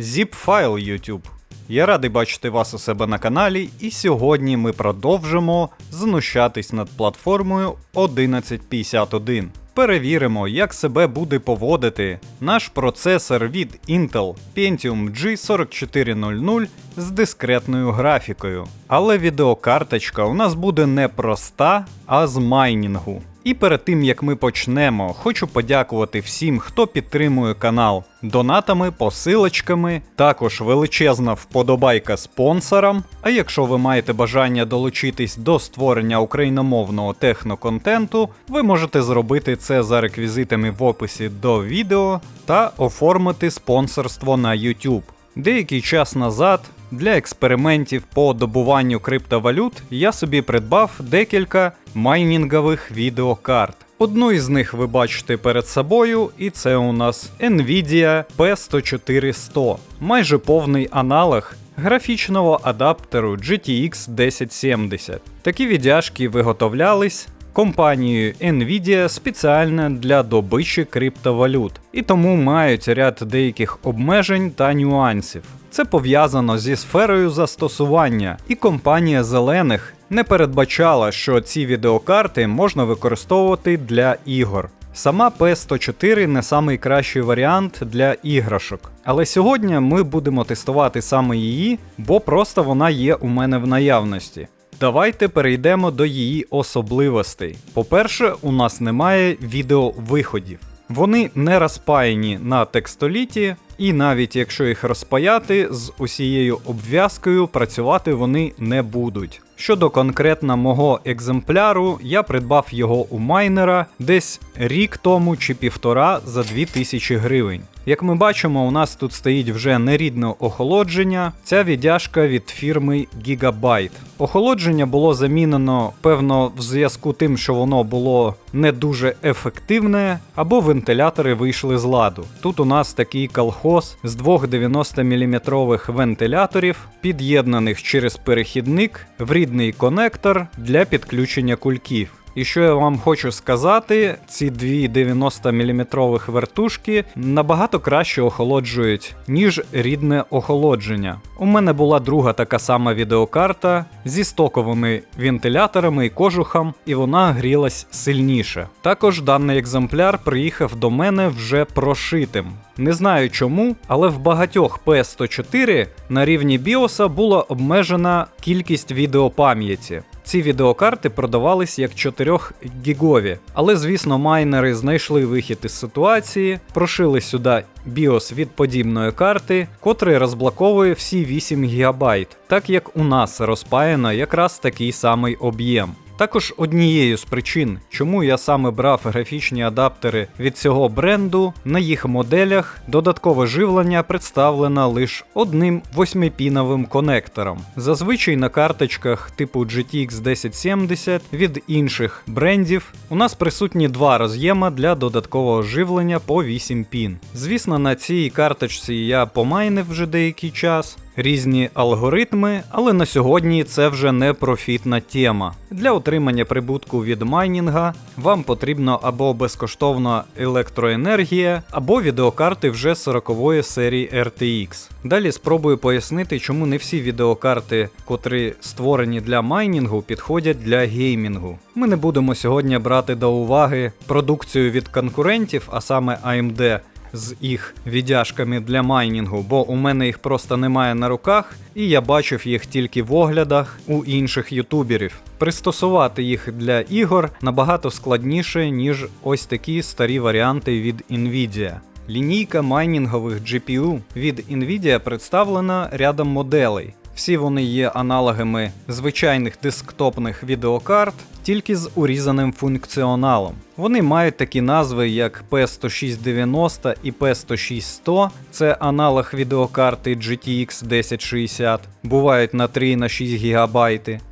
Zip-файл YouTube. Я радий бачити вас у себе на каналі, і сьогодні ми продовжимо знущатись над платформою 1151. Перевіримо, як себе буде поводити наш процесор від Intel Pentium G4400 з дискретною графікою. Але відеокарточка у нас буде не проста, а з майнінгу. І перед тим як ми почнемо, хочу подякувати всім, хто підтримує канал донатами, посилочками, також величезна вподобайка спонсорам. А якщо ви маєте бажання долучитись до створення україномовного техноконтенту, ви можете зробити це за реквізитами в описі до відео та оформити спонсорство на YouTube. Деякий час назад для експериментів по добуванню криптовалют я собі придбав декілька майнінгових відеокарт. Одну із них ви бачите перед собою, і це у нас Nvidia P104100, майже повний аналог графічного адаптеру GTX 1070. Такі віддяжки виготовлялись компанією Nvidia спеціально для добичі криптовалют, і тому мають ряд деяких обмежень та нюансів. Це пов'язано зі сферою застосування, і компанія зелених не передбачала, що ці відеокарти можна використовувати для ігор. Сама P104 не самий кращий варіант для іграшок. Але сьогодні ми будемо тестувати саме її, бо просто вона є у мене в наявності. Давайте перейдемо до її особливостей. По-перше, у нас немає відеовиходів. Вони не розпаяні на текстоліті, і навіть якщо їх розпаяти з усією обв'язкою, працювати вони не будуть. Щодо конкретно мого екземпляру, я придбав його у майнера десь рік тому чи півтора за 2000 гривень. Як ми бачимо, у нас тут стоїть вже нерідне охолодження. Ця віддяжка від фірми Gigabyte. Охолодження було замінено, певно, в зв'язку тим, що воно було не дуже ефективне, або вентилятори вийшли з ладу. Тут у нас такий колхоз з двох 90 мм вентиляторів, під'єднаних через перехідник в рідний конектор для підключення кульків. І що я вам хочу сказати, ці дві 90 мм вертушки набагато краще охолоджують, ніж рідне охолодження. У мене була друга така сама відеокарта зі стоковими вентиляторами і кожухом, і вона грілась сильніше. Також даний екземпляр приїхав до мене вже прошитим. Не знаю чому, але в багатьох P104 на рівні BIOS була обмежена кількість відеопам'яті. Ці відеокарти продавались як 4 гігові, але звісно, майнери знайшли вихід із ситуації, прошили сюди BIOS від подібної карти, котрий розблоковує всі 8 ГБ, так як у нас розпаяно якраз такий самий об'єм. Також однією з причин, чому я саме брав графічні адаптери від цього бренду, на їх моделях додаткове живлення представлено лише одним восьмипіновим конектором. Зазвичай на карточках типу GTX 1070 від інших брендів у нас присутні два роз'єма для додаткового живлення по 8 пін. Звісно, на цій карточці я помайнив вже деякий час різні алгоритми, але на сьогодні це вже не профітна тема. Для отримання прибутку від майнінга вам потрібно або безкоштовна електроенергія, або відеокарти вже 40-ї серії RTX. Далі спробую пояснити, чому не всі відеокарти, котрі створені для майнінгу, підходять для геймінгу. Ми не будемо сьогодні брати до уваги продукцію від конкурентів, а саме AMD з їх віддяжками для майнінгу, бо у мене їх просто немає на руках, і я бачив їх тільки в оглядах у інших ютуберів. Пристосувати їх для ігор набагато складніше, ніж ось такі старі варіанти від Nvidia. Лінійка майнінгових GPU від Nvidia представлена рядом моделей. Всі вони є аналогами звичайних десктопних відеокарт, тільки з урізаним функціоналом. Вони мають такі назви, як P10690 і P10600, це аналог відеокарти GTX 1060, бувають на 3 на 6 ГБ.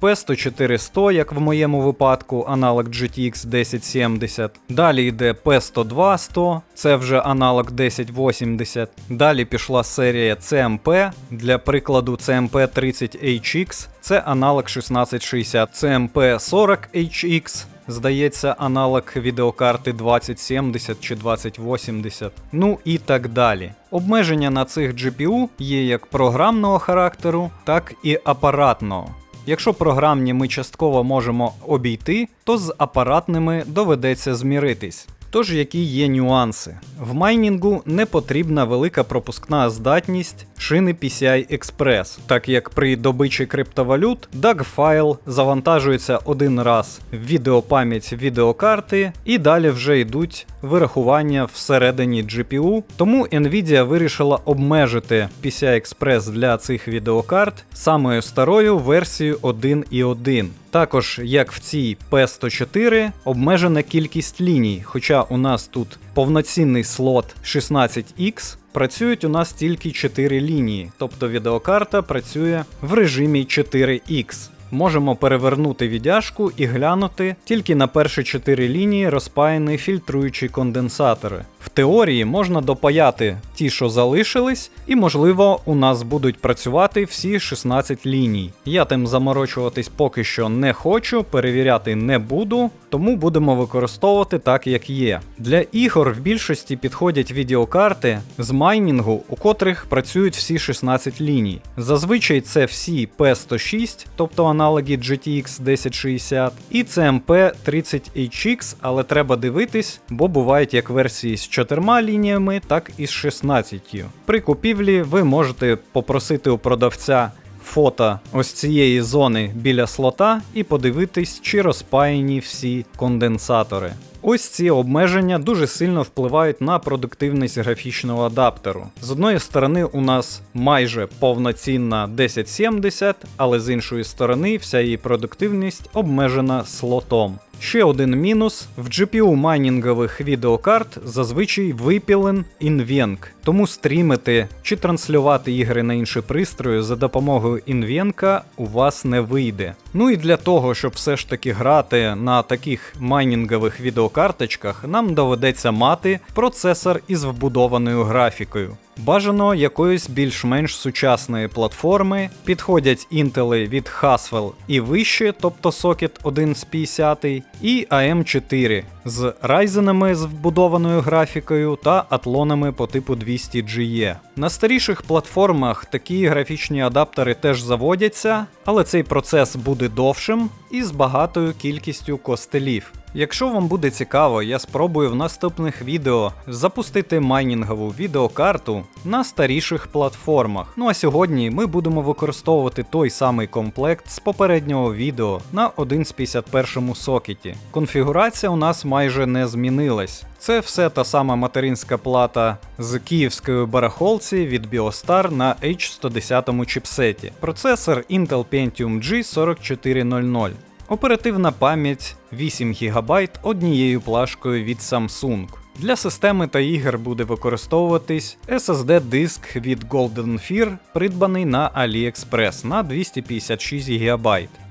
P10400, як в моєму випадку, аналог GTX 1070. Далі йде P102 це вже аналог 1080. Далі пішла серія CMP, для прикладу CMP 30HX, це аналог 1660, CMP 40HX здається, аналог відеокарти 2070 чи 2080, ну і так далі. Обмеження на цих GPU є як програмного характеру, так і апаратного. Якщо програмні ми частково можемо обійти, то з апаратними доведеться зміритись. Тож, які є нюанси? В майнінгу не потрібна велика пропускна здатність шини PCI Express, так як при добичі криптовалют DAG файл завантажується один раз в відеопам'ять відеокарти, і далі вже йдуть вирахування всередині GPU. Тому Nvidia вирішила обмежити PCI Express для цих відеокарт самою старою версією 1.1. Також, як в цій P104, обмежена кількість ліній, хоча у нас тут повноцінний слот 16X, працюють у нас тільки 4 лінії, тобто відеокарта працює в режимі 4X. Можемо перевернути віддяжку і глянути тільки на перші 4 лінії розпаяні фільтруючі конденсатори. В теорії можна допаяти ті, що залишились, і можливо у нас будуть працювати всі 16 ліній. Я тим заморочуватись поки що не хочу, перевіряти не буду, тому будемо використовувати так, як є. Для ігор в більшості підходять відеокарти з майнінгу, у котрих працюють всі 16 ліній. Зазвичай це всі P106, тобто аналоги GTX 1060, і CMP 30HX, але треба дивитись, бо бувають як версії з 4 лініями, так і з 16. При купівлі ви можете попросити у продавця фото ось цієї зони біля слота і подивитись, чи розпаяні всі конденсатори. Ось ці обмеження дуже сильно впливають на продуктивність графічного адаптеру. З одної сторони, у нас майже повноцінна 1070, але з іншої сторони, вся її продуктивність обмежена слотом. Ще один мінус: в GPU майнінгових відеокарт зазвичай випілен Nvenc, тому стрімити чи транслювати ігри на інші пристрої за допомогою Nvenc у вас не вийде. Ну і для того, щоб все ж таки грати на таких майнінгових відеокарточках, нам доведеться мати процесор із вбудованою графікою. Бажано якоїсь більш-менш сучасної платформи, підходять інтели від Haswell і вище, тобто сокет 1 з 50 і AM4 з райзенами з вбудованою графікою та атлонами по типу 200GE. На старіших платформах такі графічні адаптери теж заводяться, але цей процес буде довшим і з багатою кількістю костелів. Якщо вам буде цікаво, я спробую в наступних відео запустити майнінгову відеокарту на старіших платформах. Ну а сьогодні ми будемо використовувати той самий комплект з попереднього відео на 1 з 51 сокеті. Конфігурація у нас майже не змінилась. Це все та сама материнська плата з київської барахолці від Biostar на H110 чіпсеті. Процесор Intel Pentium G4400. Оперативна пам'ять 8 ГБ однією плашкою від Samsung. Для системи та ігор буде використовуватись SSD-диск від Golden Fear, придбаний на AliExpress на 256 ГБ.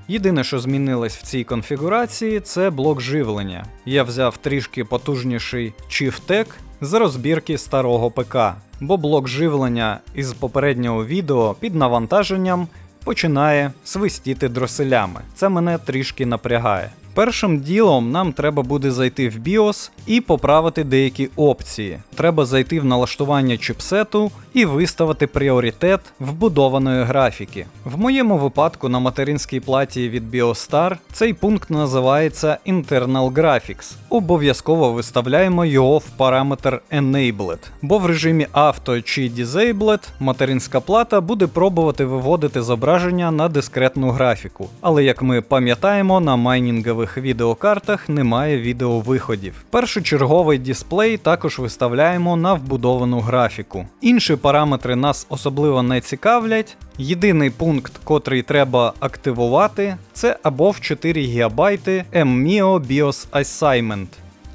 Єдине, що змінилось в цій конфігурації, це блок живлення. Я взяв трішки потужніший Chief з розбірки старого ПК, бо блок живлення із попереднього відео під навантаженням починає свистіти дроселями. Це мене трішки напрягає. Першим ділом нам треба буде зайти в BIOS і поправити деякі опції. Треба зайти в налаштування чіпсету і виставити пріоритет вбудованої графіки. В моєму випадку на материнській платі від Biostar цей пункт називається Internal Graphics. Обов'язково виставляємо його в параметр Enabled, бо в режимі Auto чи Disabled материнська плата буде пробувати виводити зображення на дискретну графіку. Але як ми пам'ятаємо, на майнінгових відеокартах немає відеовиходів. Першочерговий дисплей також виставляємо на вбудовану графіку. Інші параметри нас особливо не цікавлять. Єдиний пункт, котрий треба активувати, це або в 4 ГБ MMIO BIOS Assignment.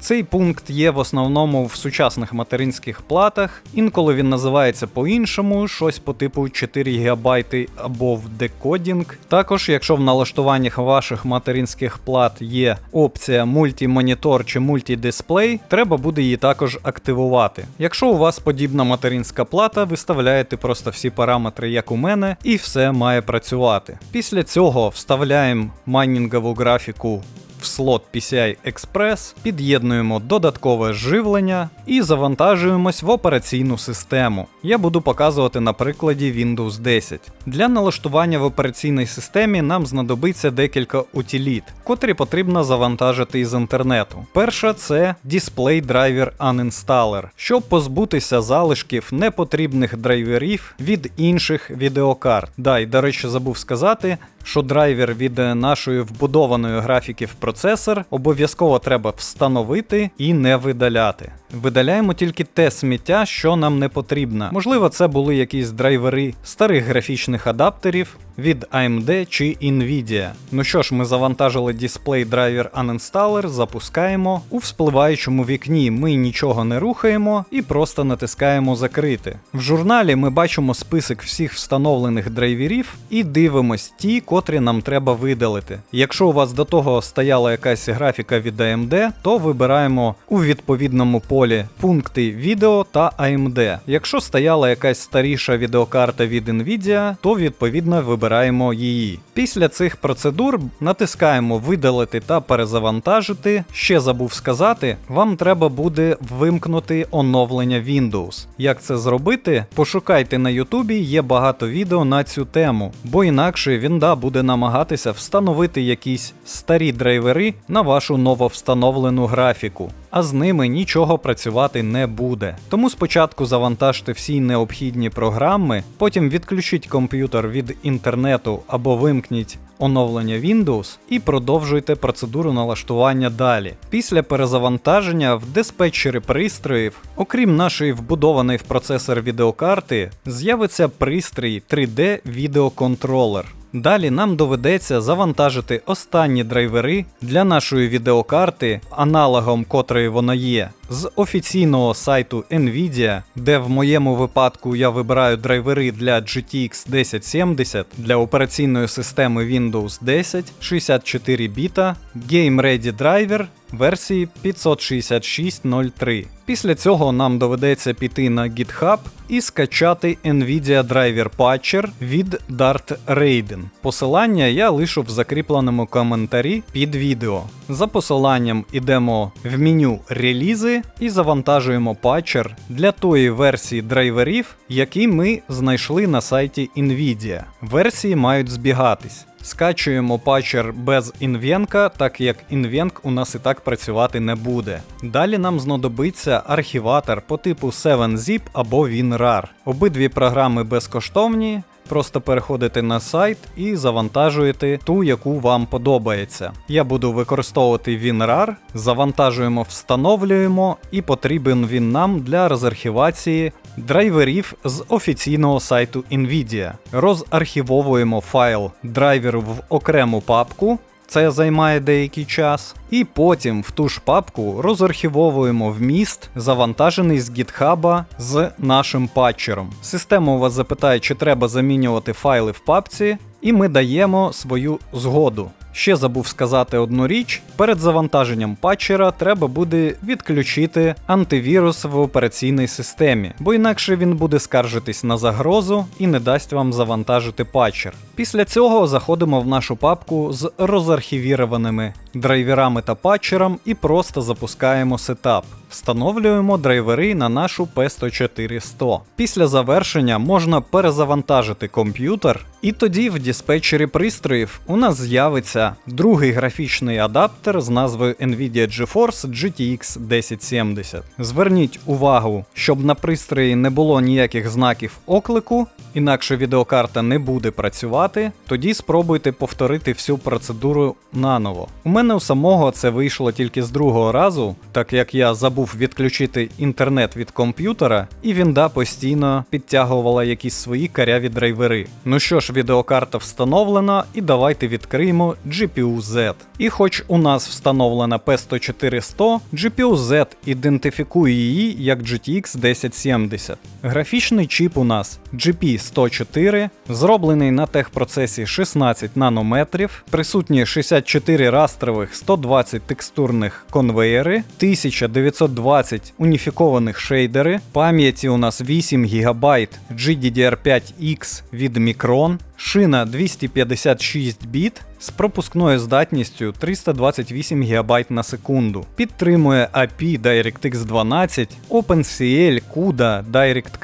Цей пункт є в основному в сучасних материнських платах, інколи він називається по-іншому, щось по типу 4 ГБ або в декодінг. Також, якщо в налаштуваннях ваших материнських плат є опція мультімонітор чи мультідисплей, треба буде її також активувати. Якщо у вас подібна материнська плата, виставляєте просто всі параметри, як у мене, і все має працювати. Після цього вставляємо майнінгову графіку в слот PCI Express, під'єднуємо додаткове живлення і завантажуємось в операційну систему. Я буду показувати на прикладі Windows 10. Для налаштування в операційній системі нам знадобиться декілька утиліт, котрі потрібно завантажити із інтернету. Перша це Display Driver Uninstaller, щоб позбутися залишків непотрібних драйверів від інших відеокарт. Да, і до речі, забув сказати, що драйвер від нашої вбудованої графіки в процесор обов'язково треба встановити і не видаляти. Видаляємо тільки те сміття, що нам не потрібно. Можливо, це були якісь драйвери старих графічних адаптерів від AMD чи Nvidia. Ну що ж, ми завантажили Display Driver Uninstaller, запускаємо. У вспливаючому вікні ми нічого не рухаємо і просто натискаємо закрити. В журналі ми бачимо список всіх встановлених драйверів і дивимось ті, котрі нам треба видалити. Якщо у вас до того стояла якась графіка від AMD, то вибираємо у відповідному полі пункти відео та AMD. Якщо стояла якась старіша відеокарта від Nvidia, то відповідно вибираємо її. Після цих процедур натискаємо видалити та перезавантажити. Ще забув сказати, вам треба буде вимкнути оновлення Windows. Як це зробити? Пошукайте на Ютубі, є багато відео на цю тему, бо інакше Вінда буде намагатися встановити якісь старі драйвери на вашу нововстановлену графіку, а з ними нічого працювати не буде. Тому спочатку завантажте всі необхідні програми, потім відключіть комп'ютер від інтернету або вимкніть оновлення Windows і продовжуйте процедуру налаштування далі. Після перезавантаження в диспетчері пристроїв, окрім нашої вбудованої в процесор відеокарти, з'явиться пристрій 3D відеоконтролер. Далі нам доведеться завантажити останні драйвери для нашої відеокарти, аналогом котрої вона є, з офіційного сайту Nvidia, де в моєму випадку я вибираю драйвери для GTX 1070 для операційної системи Windows 10 64 біта, Game Ready Driver версії 566.03. Після цього нам доведеться піти на GitHub і скачати Nvidia Driver Patcher від Dart Raiden. Посилання я лишу в закріпленому коментарі під відео. За посиланням йдемо в меню релізи і завантажуємо патчер для тої версії драйверів, які ми знайшли на сайті Nvidia. Версії мають збігатись. Скачуємо патчер без інвенка, так як інвенк у нас і так працювати не буде. Далі нам знадобиться архіватор по типу 7zip або WinRAR. Обидві програми безкоштовні. Просто переходите на сайт і завантажуєте ту, яку вам подобається. Я буду використовувати WinRAR, завантажуємо, встановлюємо, і потрібен він нам для розархівації драйверів з офіційного сайту Nvidia. Розархівовуємо файл драйверу в окрему папку. Це займає деякий час. І потім в ту ж папку розархівовуємо вміст, завантажений з гітхаба з нашим патчером. Система у вас запитає, чи треба замінювати файли в папці, і ми даємо свою згоду. Ще забув сказати одну річ: перед завантаженням патчера треба буде відключити антивірус в операційній системі, бо інакше він буде скаржитись на загрозу і не дасть вам завантажити патчер. Після цього заходимо в нашу папку з розархівірованими драйверами та патчером і просто запускаємо сетап. Встановлюємо драйвери на нашу P104100. Після завершення можна перезавантажити комп'ютер, і тоді в диспетчері пристроїв у нас з'явиться другий графічний адаптер з назвою Nvidia GeForce GTX 1070. Зверніть увагу, щоб на пристрої не було ніяких знаків оклику, інакше відеокарта не буде працювати, тоді спробуйте повторити всю процедуру наново. У мене у самого це вийшло тільки з другого разу, так як я забув відключити інтернет від комп'ютера, і Вінда постійно підтягувала якісь свої каряві драйвери. Ну що ж, відеокарта встановлена, і давайте відкриємо GPU Z. І хоч у нас встановлена P104100, GPU Z ідентифікує її як GTX 1070. Графічний чіп у нас GP104, зроблений на техпроцесі 16 нанометрів, присутні 64 растрових 120 текстурних конвеєри, 1900 720 уніфікованих шейдери, пам'яті у нас 8 ГБ GDDR5X від Micron, шина 256 біт з пропускною здатністю 328 ГБ на секунду. Підтримує API DirectX 12, OpenCL, CUDA, Direct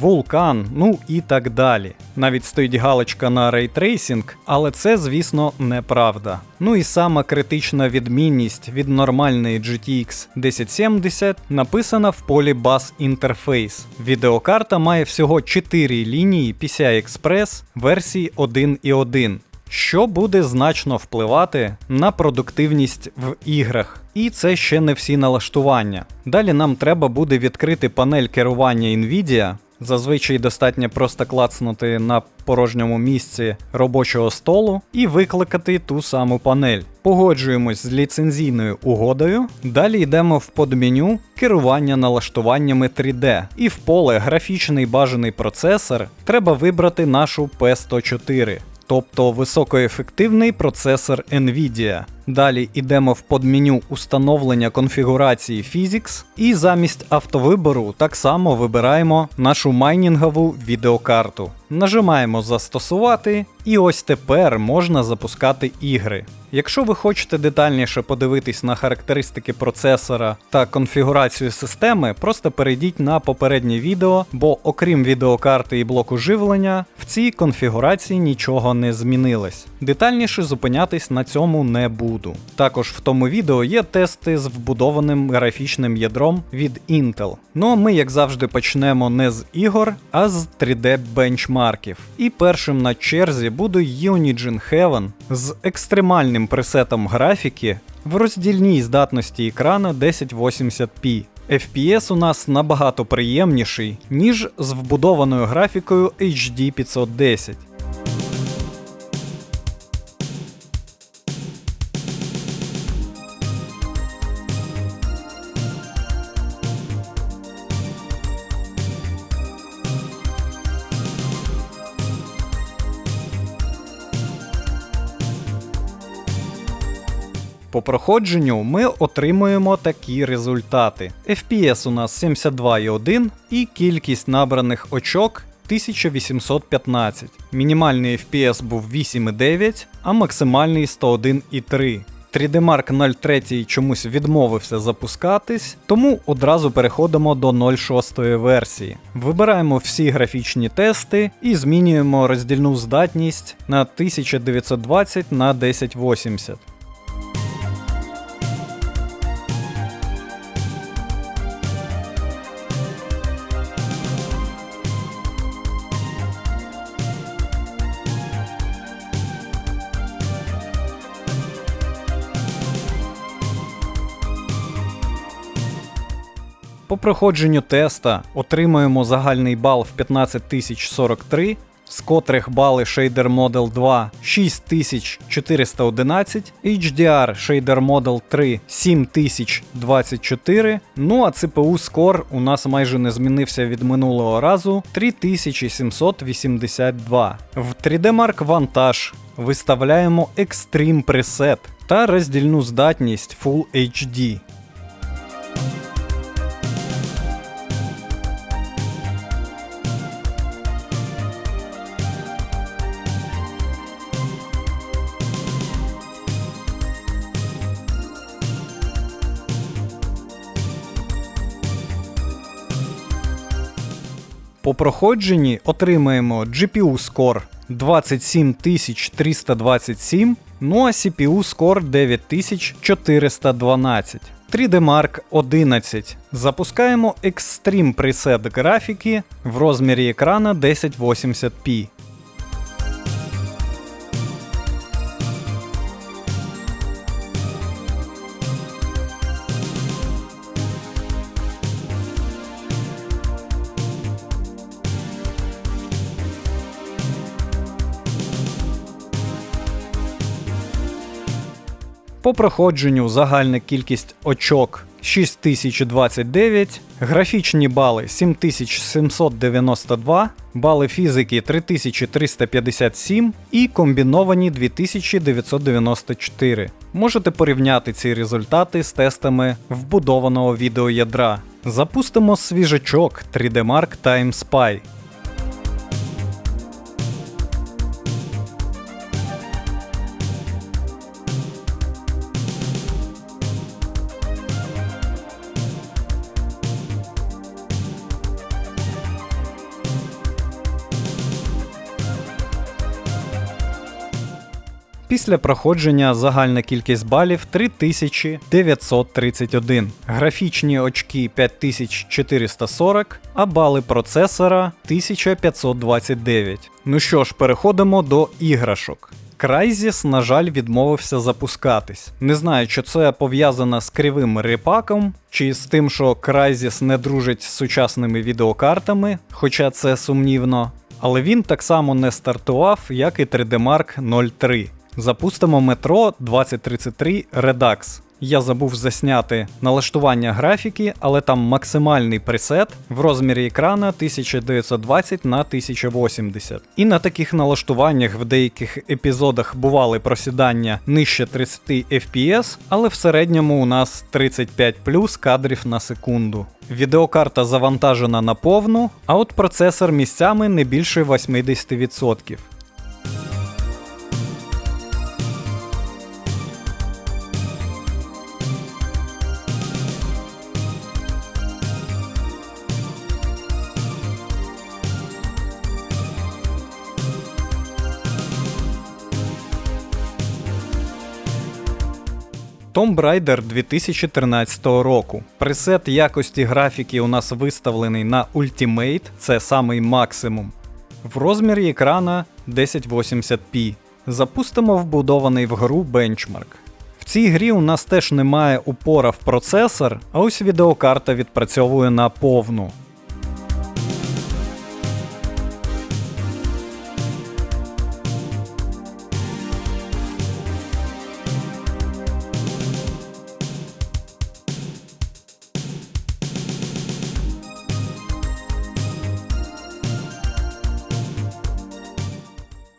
Vulkan, ну і так далі. Навіть стоїть галочка на рейтрейсінг, але це, звісно, неправда. Ну і сама критична відмінність від нормальної GTX 1070 написана в полі Bus Interface. Відеокарта має всього 4 лінії PCI Express версії 1.1 що буде значно впливати на продуктивність в іграх. І це ще не всі налаштування. Далі нам треба буде відкрити панель керування Nvidia. Зазвичай достатньо просто клацнути на порожньому місці робочого столу і викликати ту саму панель. Погоджуємось з ліцензійною угодою. Далі йдемо в подменю керування налаштуваннями 3D. І в поле графічний бажаний процесор треба вибрати нашу P104 тобто високоефективний процесор Nvidia. Далі йдемо в подменю установлення конфігурації Physics, і замість автовибору так само вибираємо нашу майнінгову відеокарту. Нажимаємо Застосувати, і ось тепер можна запускати ігри. Якщо ви хочете детальніше подивитись на характеристики процесора та конфігурацію системи, просто перейдіть на попереднє відео, бо окрім відеокарти і блоку живлення, в цій конфігурації нічого не змінилось. Детальніше зупинятись на цьому не буду. Також в тому відео є тести з вбудованим графічним ядром від Intel. Ну а ми, як завжди, почнемо не з ігор, а з 3D бенчмарків. І першим на черзі буде Unigine Heaven з екстремальним пресетом графіки в роздільній здатності екрана 1080p. FPS у нас набагато приємніший, ніж з вбудованою графікою HD 510. По проходженню ми отримуємо такі результати. FPS у нас 72,1 і кількість набраних очок 1815. Мінімальний FPS був 8,9, а максимальний 101,3. 3D Mark 03 чомусь відмовився запускатись, тому одразу переходимо до 06 версії. Вибираємо всі графічні тести і змінюємо роздільну здатність на 1920 на 1080. По проходженню теста отримуємо загальний бал в 15043, з котрих бали Shader Model 2 6411, HDR Shader Model 3 7024. Ну а CPU Score у нас майже не змінився від минулого разу 3782. В 3D Mark Vantage виставляємо Extreme Preset та роздільну здатність Full HD. По проходженні отримаємо GPU Score 27327, ну а CPU Score 9412. 3D Mark 11. Запускаємо Extreme Preset графіки в розмірі екрана 1080p. По проходженню загальна кількість очок 6029, графічні бали 7792, бали фізики 3357 і комбіновані 2994. Можете порівняти ці результати з тестами вбудованого відеоядра. Запустимо свіжачок 3D Mark Time Spy. Після проходження загальна кількість балів 3931, графічні очки 5440, а бали процесора 1529. Ну що ж, переходимо до іграшок. Crysis, на жаль, відмовився запускатись. Не знаю, чи це пов'язано з кривим репаком, чи з тим, що Crysis не дружить з сучасними відеокартами, хоча це сумнівно. Але він так само не стартував, як і 3D Mark 03. Запустимо метро 2033 Redux. Я забув засняти налаштування графіки, але там максимальний пресет в розмірі екрана 1920 на 1080. І на таких налаштуваннях в деяких епізодах бували просідання нижче 30 FPS, але в середньому у нас 35 плюс кадрів на секунду. Відеокарта завантажена на повну, а от процесор місцями не більше 80%. Tomb Raider 2013 року. Пресет якості графіки у нас виставлений на Ultimate, це самий максимум. В розмірі екрана 1080p. Запустимо вбудований в гру бенчмарк. В цій грі у нас теж немає упора в процесор, а ось відеокарта відпрацьовує на повну.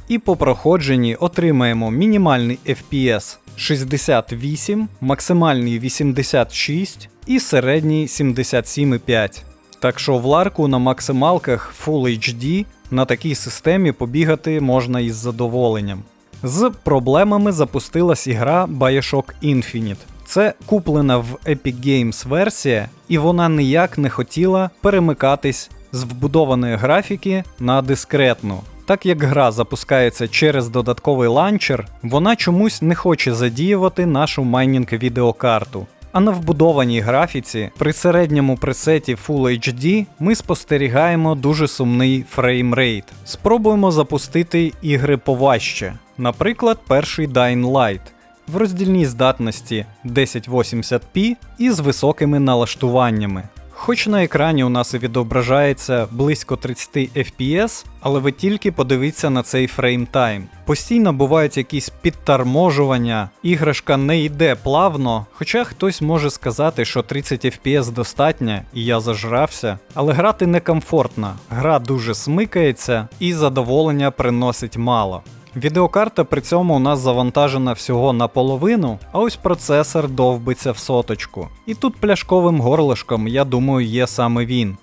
І по проходженні отримаємо мінімальний FPS 68, максимальний 86 і середній 77,5. Так що в ларку на максималках Full HD на такій системі побігати можна із задоволенням. З проблемами запустилась ігра Bioshock Infinite. Це куплена в Epic Games версія, і вона ніяк не хотіла перемикатись з вбудованої графіки на дискретну. Так як гра запускається через додатковий ланчер, вона чомусь не хоче задіювати нашу майнінг відеокарту. А на вбудованій графіці при середньому пресеті Full HD ми спостерігаємо дуже сумний фреймрейт. Спробуємо запустити ігри поважче, наприклад, перший Dying Light в роздільній здатності 1080p і з високими налаштуваннями. Хоч на екрані у нас і відображається близько 30 FPS, але ви тільки подивіться на цей фреймтайм. Постійно бувають якісь підтарможування, іграшка не йде плавно, хоча хтось може сказати, що 30 FPS достатньо і я зажрався, але грати некомфортно, гра дуже смикається і задоволення приносить мало. Відеокарта при цьому у нас завантажена всього наполовину, а ось процесор довбиться в соточку. І тут пляшковим горлишком, я думаю, є саме він.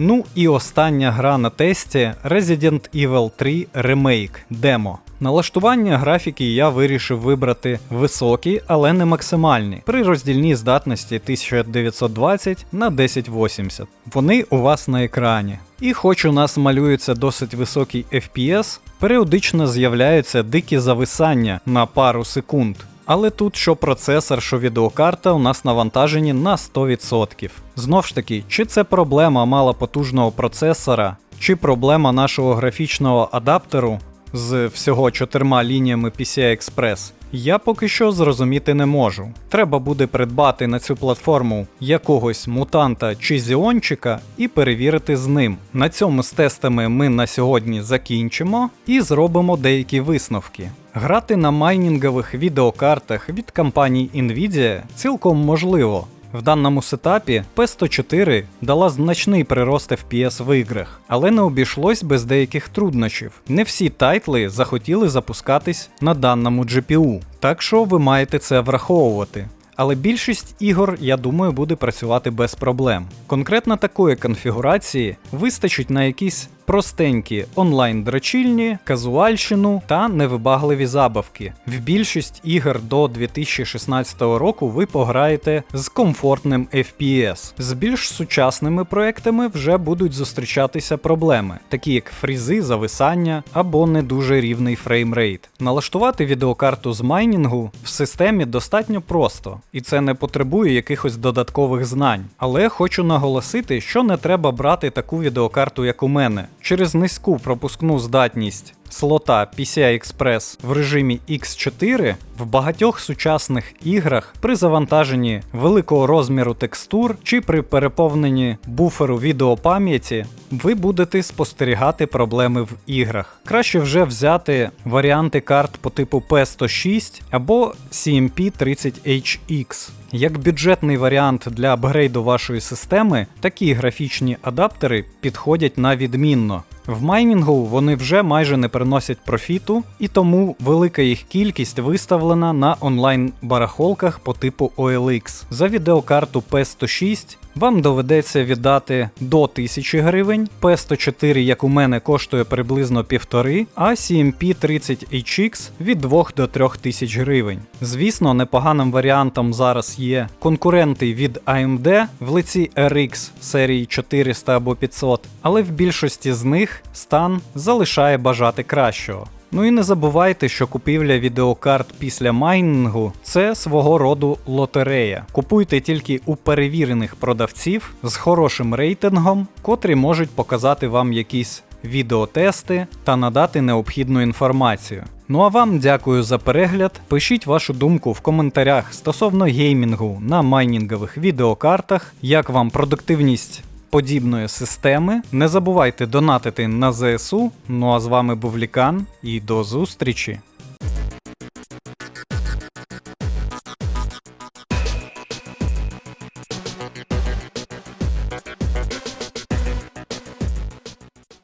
Ну і остання гра на тесті Resident Evil 3 Remake Demo. Налаштування графіки я вирішив вибрати високі, але не максимальні, при роздільній здатності 1920 на 1080. Вони у вас на екрані. І хоч у нас малюється досить високий FPS, періодично з'являються дикі зависання на пару секунд. Але тут що процесор, що відеокарта у нас навантажені на 100%. Знов ж таки, чи це проблема малопотужного процесора, чи проблема нашого графічного адаптеру, з всього чотирма лініями PCI Express, я поки що зрозуміти не можу. Треба буде придбати на цю платформу якогось мутанта чи зіончика і перевірити з ним. На цьому з тестами ми на сьогодні закінчимо і зробимо деякі висновки. Грати на майнінгових відеокартах від компанії Nvidia цілком можливо. В даному сетапі P104 дала значний прирост FPS в іграх, але не обійшлось без деяких труднощів. Не всі тайтли захотіли запускатись на даному GPU, так що ви маєте це враховувати. Але більшість ігор, я думаю, буде працювати без проблем. Конкретно такої конфігурації вистачить на якісь простенькі онлайн-дрочільні, казуальщину та невибагливі забавки. В більшість ігор до 2016 року ви пограєте з комфортним FPS. З більш сучасними проектами вже будуть зустрічатися проблеми, такі як фрізи, зависання або не дуже рівний фреймрейт. Налаштувати відеокарту з майнінгу в системі достатньо просто, і це не потребує якихось додаткових знань. Але хочу наголосити, що не треба брати таку відеокарту, як у мене. Через низьку пропускну здатність слота PCI Express в режимі X4 в багатьох сучасних іграх при завантаженні великого розміру текстур чи при переповненні буферу відеопам'яті ви будете спостерігати проблеми в іграх. Краще вже взяти варіанти карт по типу P106 або CMP30HX. Як бюджетний варіант для апгрейду вашої системи, такі графічні адаптери підходять на відмінно. В майнінгу вони вже майже не приносять профіту, і тому велика їх кількість виставлена на онлайн-барахолках по типу OLX. За відеокарту P106 вам доведеться віддати до 1000 гривень, P104, як у мене, коштує приблизно півтори, а CMP30HX від 2 до 3 тисяч гривень. Звісно, непоганим варіантом зараз є конкуренти від AMD в лиці RX серії 400 або 500, але в більшості з них стан залишає бажати кращого. Ну і не забувайте, що купівля відеокарт після майнінгу це свого роду лотерея. Купуйте тільки у перевірених продавців з хорошим рейтингом, котрі можуть показати вам якісь відеотести та надати необхідну інформацію. Ну а вам дякую за перегляд. Пишіть вашу думку в коментарях стосовно геймінгу на майнінгових відеокартах, як вам продуктивність подібної системи. Не забувайте донатити на ЗСУ. Ну а з вами був Лікан і до зустрічі!